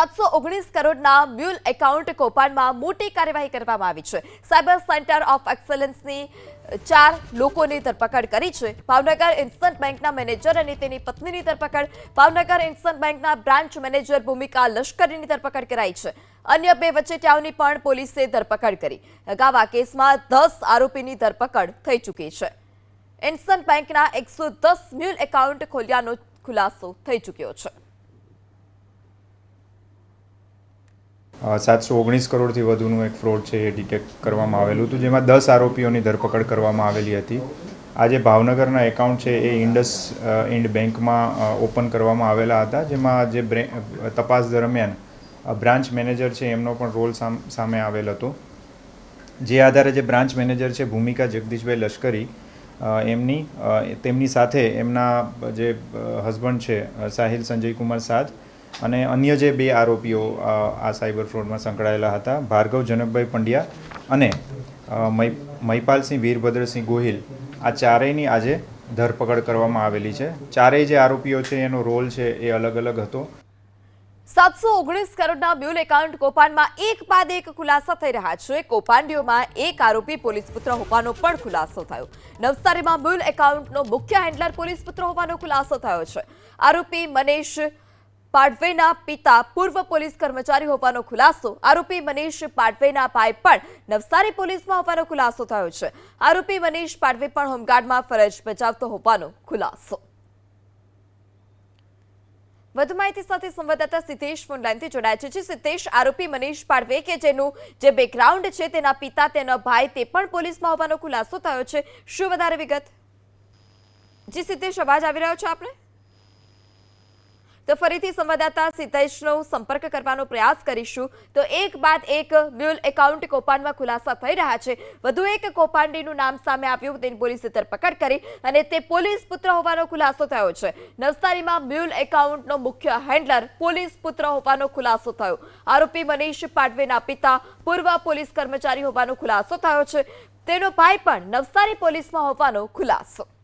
સાતસો ઓગણીસ કરોડના મ્યુલ એકાઉન્ટ કૌભાંડમાં મોટી કાર્યવાહી કરવામાં આવી છે. સાયબર સેન્ટર ઓફ એક્સલન્સની ચાર લોકોની ધરપકડ કરી છે. ભાવનગર ઇન્સ્ટન્ટ બેંકના મેનેજર અને તેની પત્નીની ધરપકડ. ભાવનગર ઇન્સ્ટન્ટ બેંકના બ્રાન્ચ મેનેજર ભૂમિકા લશ્કરીની ધરપકડ કરાઈ છે. અન્ય બે વચેટિયાઓની પણ પોલીસે ધરપકડ કરી. અગાઉ આ કેસમાં દસ આરોપીની ધરપકડ થઈ ચૂકી છે. ઇન્સ્ટન્ટ બેંકના એકસો દસ મ્યુલ એકાઉન્ટ ખોલ્યાનો ખુલાસો થઈ ચૂક્યો છે. સાતસો ઓગણીસ કરોડથી વધુનું એક ફ્રોડ છે એ ડિટેક્ટ કરવામાં આવેલું હતું, જેમાં દસ આરોપીઓની ધરપકડ કરવામાં આવેલી હતી. આજે ભાવનગરના એકાઉન્ટ છે એ ઇન્ડસ ઇન્ડ બેંકમાં ઓપન કરવામાં આવેલા હતા, જેમાં જે તપાસ દરમિયાન બ્રાન્ચ મેનેજર છે એમનો પણ રોલ સામ- આવેલ હતો. જે આધારે જે બ્રાન્ચ મેનેજર છે ભૂમિકા જગદીશભાઈ લશ્કરી એમની તેમની સાથે એમના જે હસબન્ડ છે સાહિલ સંજય કુમાર સાદ અને અન્ય જે બે આરોપીઓ આ સાયબર ફ્રોડમાં સંકળાયેલા હતા, ભાર્ગવ જનકભાઈ પંડ્યા અને મહિપાલસિંહ વીરભદ્રસિંહ ગોહિલ, આ ચારેયની આજે ધરપકડ કરવામાં આવેલી છે. ચારેય જે આરોપીઓ છે, એનો રોલ છે, એ અલગ અલગ હતો. સાતસો ઓગણીસ કરોડના બ્યુલ એકાઉન્ટ કૌભાંડમાં એક બાદ એક ખુલાસા થઈ રહ્યા છે. કૌભાંડીઓમાં એક આરોપી પોલીસ પુત્ર હોવાનો પણ ખુલાસો થયો. નવસારીમાં બ્યુલ એકાઉન્ટનો મુખ્ય હેન્ડલર પોલીસ પુત્ર હોવાનો ખુલાસો થયો છે. આરોપી મનીષ પાડવેના પિતા પૂર્વ પોલીસ કર્મચારી હોવાનો ખુલાસો. આરોપી મનીષ પાડવેના ભાઈ પણ નવસારી પોલીસમાં હોવાનો ખુલાસો થયો છે. આરોપી મનીષ પાડવે પણ હોમગાર્ડમાં ફરજ બજાવતો હોવાનો ખુલાસો. વધુ માહિતી સાથે સંવાદદાતા સિદ્ધેશ ફોનલાઈનથી જોડાયા છે. સિદ્ધેશ, આરોપી મનીષ પાડવે કે જેનું જે બેકગ્રાઉન્ડ છે તેના પિતા, તેના ભાઈ તે પણ પોલીસમાં હોવાનો ખુલાસો થયો છે. શું વધારે વિગત? જી સિદ્ધેશ, અવાજ આવી રહ્યો છે આપને? તો ફરીથી સંવાદદાતા સિદ્ધેશનો સંપર્ક કરવાનો પ્રયાસ કરીશું. તો એક બાદ એક મ્યુલ એકાઉન્ટ કૌભાંડમાં ખુલાસા થઈ રહ્યા છે. વધુ એક કૌભાંડીનું નામ સામે આવ્યું, તેની પોલીસે ધરપકડ કરી અને તે પોલીસ પુત્ર હોવાનો ખુલાસો થયો છે. નવસારીમાં મ્યુલ એકાઉન્ટનો મુખ્ય હેન્ડલર પોલીસ પુત્ર હોવાનો ખુલાસો થયો. આરોપી મનીષ પાડવેના પિતા પૂર્વ પોલીસ કર્મચારી હોવાનો ખુલાસો થયો છે. તેનો ભાઈ પણ નવસારી પોલીસમાં હોવાનો ખુલાસો.